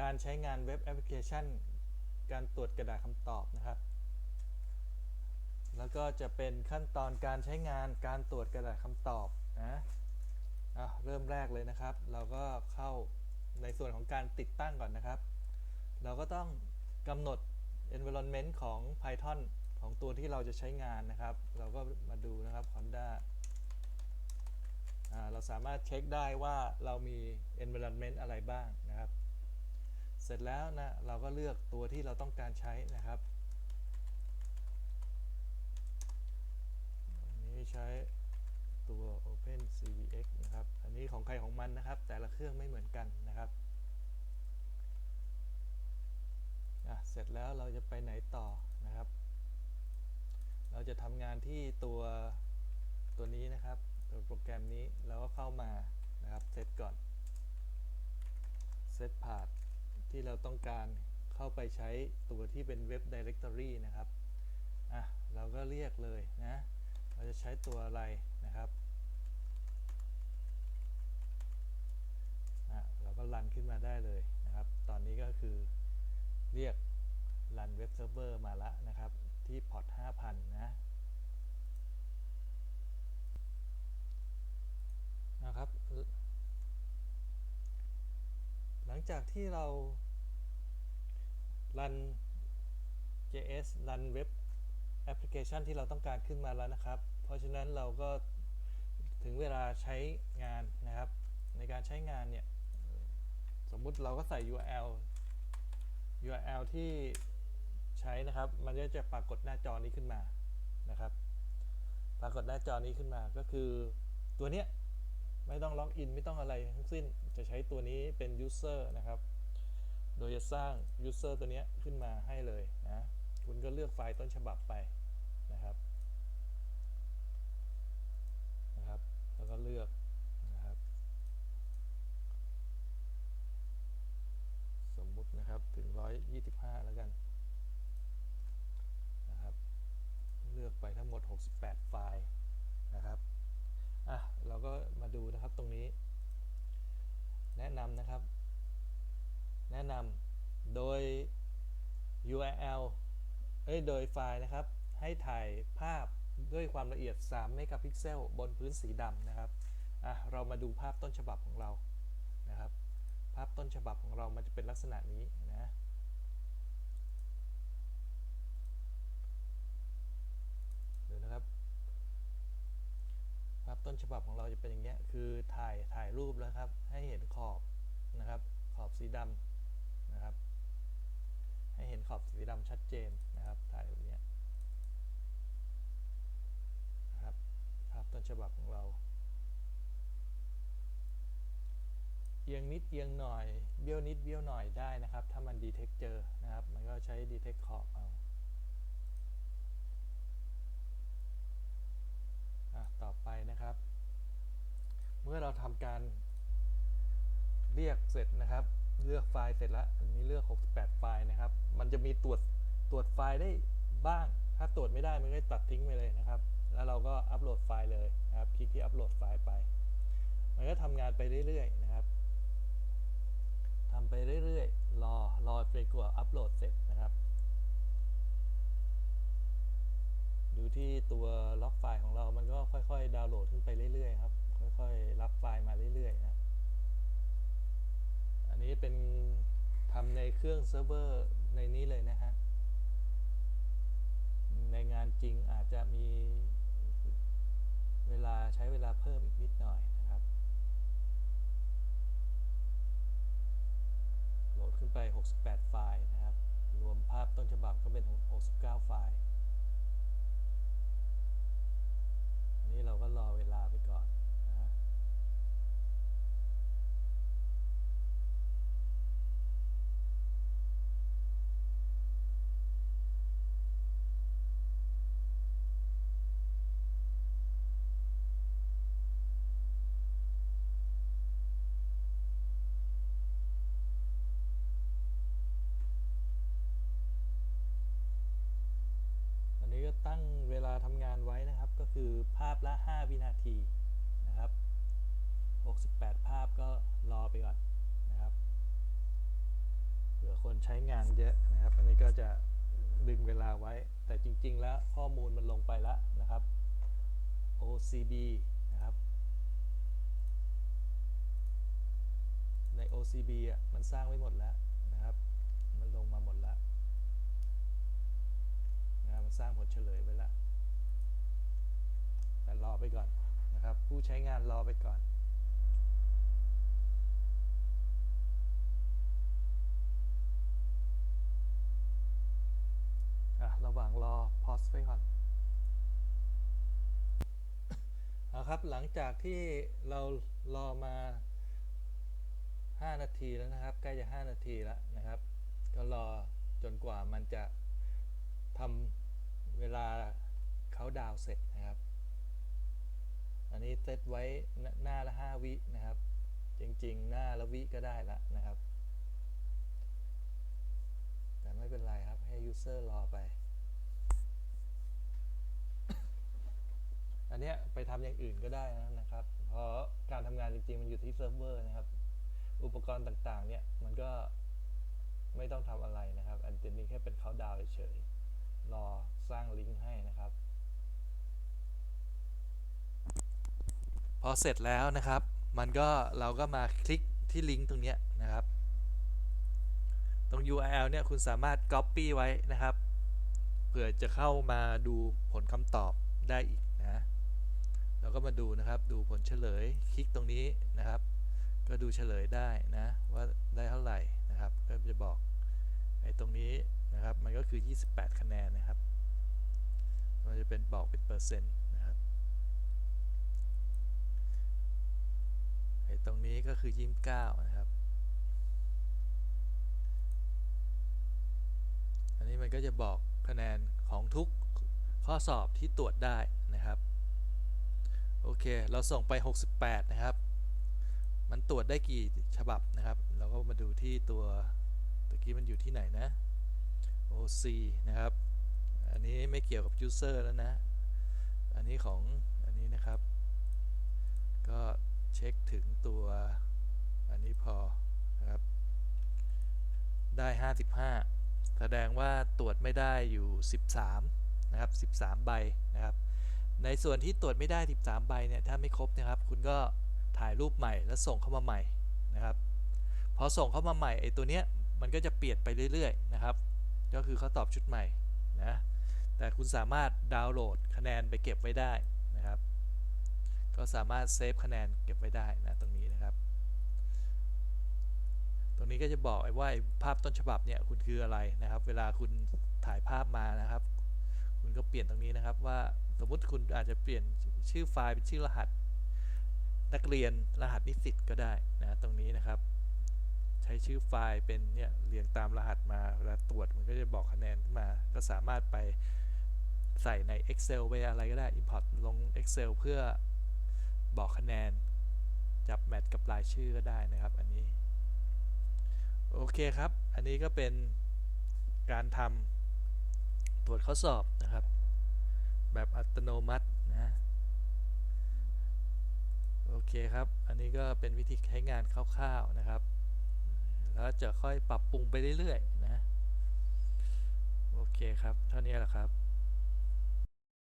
การใช้งานเว็บแอปพลิเคชัน การตรวจกระดาษคำตอบนะครับ แล้วก็จะเป็นขั้นตอนการใช้งานการตรวจกระดาษคำตอบนะอะเริ่มแรกเลยนะครับ เราก็เข้าในส่วนของการติดตั้งก่อนนะครับ เราก็ต้องกำหนด environment ของ Python ของตัวที่เราจะใช้งานนะครับ เราก็มาดูนะครับ Honda อ่าเราสามารถเช็คได้ว่าเรามี environment อะไรบ้างนะครับ เสร็จแล้วนะเราก็เลือกตัวที่เราต้องการใช้นะครับอันนี้ใช้ตัว Open CVX นะครับ อันนี้ของใครของมันนะครับ แต่ละเครื่องไม่เหมือนกันนะครับเสร็จแล้วเราจะไปไหนต่อนะครับ เราจะทำงานที่ตัวตัวนี้นะครับ ตัวโปรแกรมนี้เราก็เข้ามานะครับเซตก่อนเซตพาธ ที่เราต้องการเข้าไปใช้ตัวที่เป็นเว็บ Directory นะครับ อะ เราก็เรียกเลยนะ เราจะใช้ตัวอะไรนะครับ อะ เราก็รันขึ้นมาได้เลยนะครับ ตอนนี้ก็คือเรียกรันเว็บเซิร์ฟเวอร์มาละนะครับ ที่พอร์ต 5,000 นะนะครับ หลังจากที่เรา รัน JS รันเว็บแอปพลิเคชันที่เราต้องการขึ้นมาแล้วนะครับ เพราะฉะนั้นเราก็ถึงเวลาใช้งานนะครับ ในการใช้งานเนี่ย สมมุติเราก็ใส่ URL URL ที่ใช้นะครับ มันก็จะปรากฏหน้าจอนี้ขึ้นมานะครับ ปรากฏหน้าจอนี้ขึ้นมาก็คือตัวเนี้ยไม่ต้องล็อกอินไม่ต้องอะไรทั้งสิ้นจะใช้ตัวนี้เป็น user นะครับ โดยจะสร้าง user ตัวนี้ขึ้นมาให้เลยนะ คุณก็เลือกไฟล์ต้นฉบับไปนะครับนะครับ แล้วก็เลือกนะครับ สมมุตินะครับถึง 125 แล้วกันนะครับ เลือกไปทั้งหมด 68 ไฟล์นะครับอะเราก็มาดูนะครับตรงนี้ แนะนำนะครับ แนะนำโดย URL เอ้ยโดยไฟล์นะครับ ให้ถ่ายภาพด้วยความละเอียด 3 เมกะพิกเซล บนพื้นสีดำนะครับอะเรามาดูภาพต้นฉบับของเรานะครับ ภาพต้นฉบับของเรามันจะเป็นลักษณะนี้นะดูนะครับ ภาพต้นฉบับของเราจะเป็นอย่างเงี้ยคือถ่ายถ่ายรูปแล้วครับ ให้เห็นขอบนะครับ ขอบสีดำ นะครับ ให้เห็นขอบสีดำชัดเจนนะครับ ถ่ายแบบนี้นะครับภาพต้นฉบับของเรา เอียงนิดเอียงหน่อย เบี้ยวนิดเบี้ยวหน่อยได้นะครับ ถ้ามันดีเทคเจอนะครับ มันก็ใช้ดีเทคขอบเอาอะต่อไปนะครับ เมื่อเราทำการเรียกเสร็จนะครับ เลือกไฟล์เสร็จแล้วอันนี้เลือก 68 ไฟล์นะครับ มันจะมีตรวจตรวจไฟล์ได้บ้าง ถ้าตรวจไม่ได้มันก็ตัดทิ้งไปเลยนะครับ แล้วเราก็อัปโหลดไฟล์เลยนะครับ คลิกที่อัปโหลดไฟล์ไป มันก็ทำงานไปเรื่อยๆนะครับทำไปเรื่อยๆ รอรอไปกว่าอัปโหลดเสร็จนะครับ ดูที่ตัวล็อกไฟล์ของเรา มันก็ค่อยๆ ดาวน์โหลดขึ้นไปเรื่อยๆครับ ค่อยๆ รับไฟล์มาเรื่อยๆนะ อันนี้เป็นทำในเครื่องเซิร์ฟเวอร์ในนี้เลยนะฮะ ในงานจริงอาจจะมีเวลาใช้เวลาเพิ่มอีกนิดหน่อยนะครับ โหลดขึ้นไป 68 ไฟล์นะครับ รวมภาพต้นฉบับก็เป็น 69 ไฟล์ อันนี้เราก็รอเวลาไปก่อนนะอันนี้ก็ตั้งเวลาทำงานไว้นะ คือภาพละ 5 วินาทีนะครับ 68 ภาพก็รอไปก่อนนะครับเผื่อคนใช้งานเยอะนะครับ อันนี้ก็จะดึงเวลาไว้ แต่จริง ๆ แล้วข้อมูลมันลงไปแล้วนะครับ OCB นะครับ ใน OCB อะมันสร้างไว้หมดแล้วนะครับ มันลงมาหมดแล้วนะครับมันสร้างผลเฉลยไว้แล้ว รอไปก่อนนะครับ ผู้ใช้งานรอไปก่อนอะระหว่างรอพอสไปก่อนเอาครับหลังจากที่เรารอมา 5 นาทีแล้วนะครับ ใกล้จะ 5 นาทีแล้วนะครับ ก็รอจนกว่ามันจะทำเวลาเขาดาวเสร็จนะครับ อันนี้เซตไว้หน้าหน้าละ 5 วินะครับ จริงๆ หน้าละวิก็ได้ละนะครับ แต่ไม่เป็นไรครับให้ user รอไป อันเนี้ยไปทำอย่างอื่นก็ได้นะครับ เพราะการทำงานจริงๆ มันอยู่ที่เซิร์ฟเวอร์นะครับ อุปกรณ์ต่างๆ เนี่ยมันก็ไม่ต้องทำอะไรนะครับ อันนี้แค่เป็นเขาดาวน์เฉยรอสร้างลิงก์ให้นะครับ พอเสร็จแล้วนะครับ มันก็เราก็มาคลิกที่ลิงก์ตรงนี้นะครับ ตรง URL เนี่ยคุณสามารถ Copy ไว้นะครับ เผื่อจะเข้ามาดูผลคำตอบได้อีกนะเราก็มาดูนะครับ ดูผลเฉลย คลิกตรงนี้นะครับ ก็ดูเฉลยได้นะ ว่าได้เท่าไหร่นะครับ ก็จะบอกไอ้ตรงนี้นะครับ มันก็คือ 28 คะแนนนะครับ มันจะเป็นบอกเป็นเปอร์เซ็นต์ ตรงนี้ก็คือ29นะครับ อันนี้มันก็จะบอกคะแนนของทุกข้อสอบที่ตรวจได้นะครับ โอเค เราส่งไป 68 นะครับ มันตรวจได้กี่ฉบับนะครับ เราก็มาดูที่ตัวตะกี้มันอยู่ที่ไหนนะ OC นะครับ อันนี้ไม่เกี่ยวกับ user แล้วนะ อันนี้ของอันนี้นะครับ ก็ เช็คถึงตัว อันนี้พอนะครับ ได้ 55 แสดงว่าตรวจไม่ได้อยู่ 13 นะครับ 13 ใบนะครับ ในส่วนที่ตรวจไม่ได้ 13 ใบเนี่ย ถ้าไม่ครบนะครับ คุณก็ถ่ายรูปใหม่แล้วส่งเข้ามาใหม่นะครับ พอส่งเข้ามาใหม่ไอ้ตัวเนี้ยมันก็จะเปลี่ยนไปเรื่อยๆนะครับ ก็คือเขาตอบชุดใหม่นะ แต่คุณสามารถดาวน์โหลดคะแนนไปเก็บไว้ได้ ก็สามารถเซฟคะแนนเก็บไว้ได้นะตรงนี้นะครับ ตรงนี้ก็จะบอกไอ้ว่าภาพต้นฉบับเนี่ยคุณคืออะไรนะครับ เวลาคุณถ่ายภาพมานะครับ คุณก็เปลี่ยนตรงนี้นะครับว่าสมมุติคุณอาจจะเปลี่ยนชื่อไฟล์เป็นชื่อรหัส นักเรียนรหัสนิสิตก็ได้นะตรงนี้นะครับ ใช้ชื่อไฟล์เป็นเนี่ยเรียงตามรหัสมาเวลาตรวจมันก็จะบอกคะแนนขึ้นมา ก็สามารถไปใส่ใน Excel ไปอะไรก็ได้ Import ลง Excel เพื่อ บอกคะแนน จับแมทกับรายชื่อก็ได้นะครับ อันนี้ โอเคครับ อันนี้ก็เป็นการทำตรวจข้อสอบนะครับ แบบอัตโนมัตินะโอเคครับ อันนี้ก็เป็นวิธีใช้งานคร่าวๆนะครับ แล้วจะค่อยปรับปรุงไปเรื่อยๆนะ โอเคครับ เท่านี้แหละครับ